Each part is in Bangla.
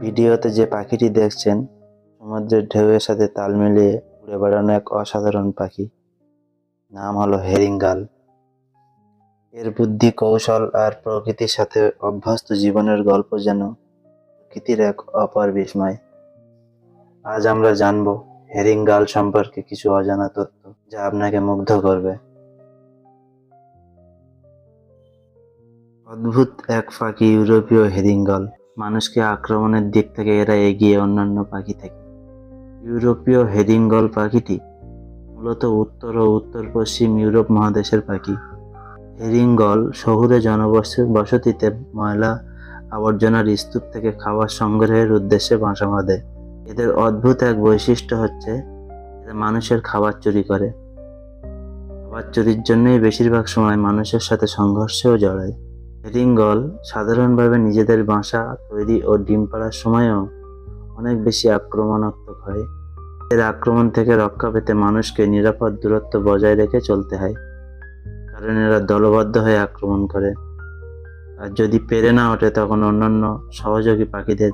ভিডিওতে যে পাখিটি দেখছেন, সমুদ্রের ঢেউয়ের সাথে তাল মিলিয়ে উড়ে বেড়ানো এক অসাধারণ পাখি। নাম হলো হেরিঙ্গাল। এর বুদ্ধি, কৌশল আর প্রকৃতির সাথে অভ্যস্ত জীবনের গল্প যেন প্রকৃতির এক অপার বিস্ময়। আজ আমরা জানব হেরিঙ্গাল সম্পর্কে কিছু অজানা তথ্য যা আপনাকে মুগ্ধ করবে। অদ্ভুত এক পাখি ইউরোপীয় হেরিঙ্গল। মানুষকে আক্রমণের দিক থেকে এরা এগিয়ে অন্যান্য পাখি থেকে। ইউরোপীয় হেরিঙ্গল পাখিটি মূলত উত্তর ও উত্তর পশ্চিম ইউরোপ মহাদেশের পাখি। হেরিঙ্গল শহুরে জনবসতি বসতিতে ময়লা আবর্জনার স্তূপ থেকে খাবার সংগ্রহের উদ্দেশ্যে বাসা বাঁধে। এদের অদ্ভুত এক বৈশিষ্ট্য হচ্ছে এরা মানুষের খাবার চুরি করে। খাবার চুরির জন্যই বেশিরভাগ সময় মানুষের সাথে সংঘর্ষেও জড়ায়। হেরিঙ্গল সাধারণভাবে নিজেদের বাসা তৈরি ও ডিম পাড়ার সময়ও অনেক বেশি আক্রমণাত্মক হয়। এর আক্রমণ থেকে রক্ষা পেতে মানুষকে নিরাপদ দূরত্ব বজায় রেখে চলতে হয়, কারণ এরা দলবদ্ধ হয়ে আক্রমণ করে। আর যদি পেরে না ওঠে, তখন অন্যান্য সহযোগী পাখিদের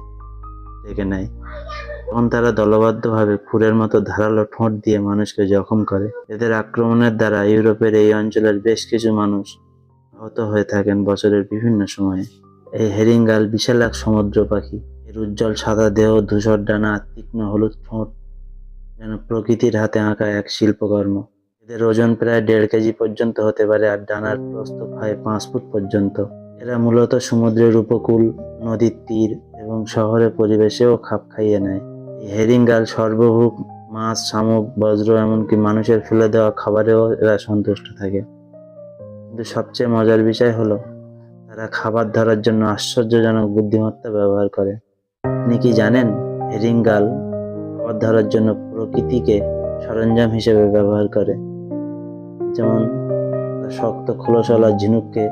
ডেকে নেয়। তখন তারা দলবদ্ধভাবে খুরের মতো ধারালো ঠোঁট দিয়ে মানুষকে জখম করে। এদের আক্রমণের দ্বারা ইউরোপের এই অঞ্চলের বেশ কিছু মানুষ আহত হয়ে থাকেন বছরের বিভিন্ন সময়ে। এই হেরিঙ্গাল বিশাল এক সমুদ্র পাখি, এর উজ্জ্বল সাদা দেহ, ধূসর ডানা, তীক্ষ্ণ হলুদ ঠোঁট, যেন প্রকৃতির হাতে আঁকা এক শিল্পকর্ম। এদের ওজন প্রায় দেড় কেজি পর্যন্ত হতে পারে আর ডানার প্রস্থ হয় পাঁচ ফুট পর্যন্ত। এরা মূলত সমুদ্রের উপকূল, নদীর তীর এবং শহরের পরিবেশেও খাপ খাইয়ে নেয়। এই হেরিঙ্গাল সর্বভূক মাছ, শামুক, বজ্র এমনকি মানুষের ফেলে দেওয়া খাবারেও এরা সন্তুষ্ট থাকে। কিন্তু সবচেয়ে মজার বিষয় হলো, তারা খাবার ধরার জন্য আশ্চর্যজনক বুদ্ধিমত্তা ব্যবহার করে। আপনি কি জানেন হেরিঙ্গাল খাবার ধরার জন্য প্রকৃতিকে সরঞ্জাম হিসেবে ব্যবহার করে? যেমন শক্ত খোলসলা ঝিনুককে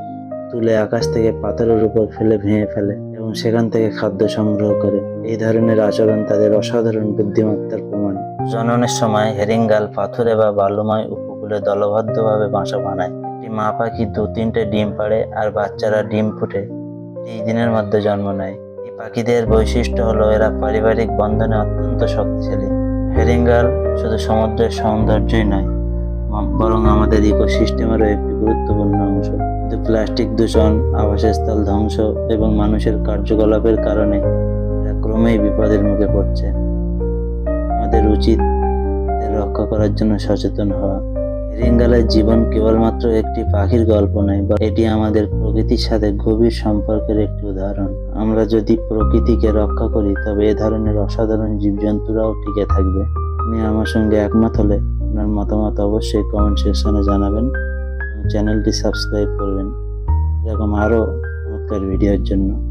তুলে আকাশ থেকে পাথরের উপর ফেলে ভেঙে ফেলে এবং সেখান থেকে খাদ্য সংগ্রহ করে। এই ধরনের আচরণ তাদের অসাধারণ বুদ্ধিমত্তার প্রমাণ। জননের সময় হেরিঙ্গাল পাথরে বা বালুময় উপকূলে দলবদ্ধভাবে বাসা বানায়। একটি মা পাখি দু তিনটে ডিম পাড়ে আর বাচ্চারা ডিম ফুটে। এই দিনের মধ্যে জন্ম নেয়। এই পাখিদের বৈশিষ্ট্য হলো এরা পারিবারিক বন্ধনে অত্যন্ত শক্তিশালী। হেরিঙ্গাল শুধু সমুদ্রের সৌন্দর্যই নয় বরং আমাদের ইকোসিস্টেমেরও একটি গুরুত্বপূর্ণ অংশ। কিন্তু প্লাস্টিক দূষণ, আবাসস্থল ধ্বংস এবং মানুষের কার্যকলাপের কারণে এরা ক্রমেই বিপদের মুখে পড়ছে। আমাদের উচিত রক্ষা করার জন্য সচেতন হওয়া। রিঙ্গালের জীবন কেবলমাত্র একটি পাখির গল্প নয় বা এটি আমাদের প্রকৃতির সাথে গভীর সম্পর্কের একটি উদাহরণ। আমরা যদি প্রকৃতিকে রক্ষা করি, তবে এ ধরনের অসাধারণ জীবজন্তুরাও টিকে থাকবে। আপনি আমার সঙ্গে একমত হলে আপনার মতামত অবশ্যই কমেন্ট সেকশনে জানাবেন চ্যানেলটি সাবস্ক্রাইব করবেন। এরকম আরও চমৎকার ভিডিওর জন্য।